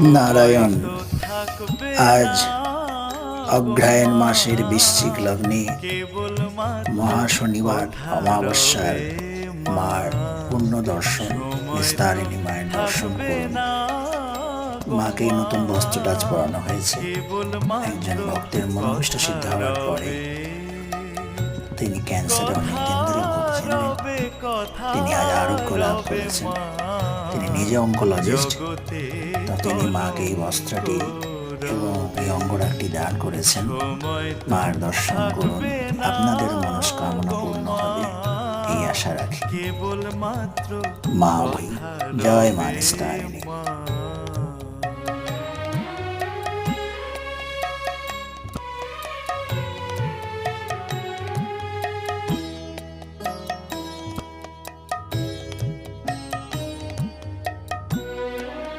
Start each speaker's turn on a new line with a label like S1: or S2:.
S1: নারায়ণ, আজ অগ্রায়ণ মাসের বৃশ্চিক লগ্নে মহা শনিবার অমাবস্যার মার পূর্ণ দর্শন বিস্তারিণী মায়ের দর্শন করুন। মাকে নতুন বস্ত্র টাচ পরানো হয়েছে। একজন ভক্তের মনোবিষ্ট সিদ্ধ হওয়ার পরে তিনি ক্যান্সারে অনেকদিন ধরে ভুগছিলেন। তিনি আজ আরোগ্য লাভ করেছেন। নিজে অঙ্কোলজিস্ট তো তিনি মাকে এই বস্ত্রটি এবং এই অঙ্গরাগটি দান করেছেন। মার দর্শন করুন। আপনাদের মনস্কামনা পূর্ণ হবে। এই আশা রাখি। মা ভাই জয় মা নিস্তারিণী।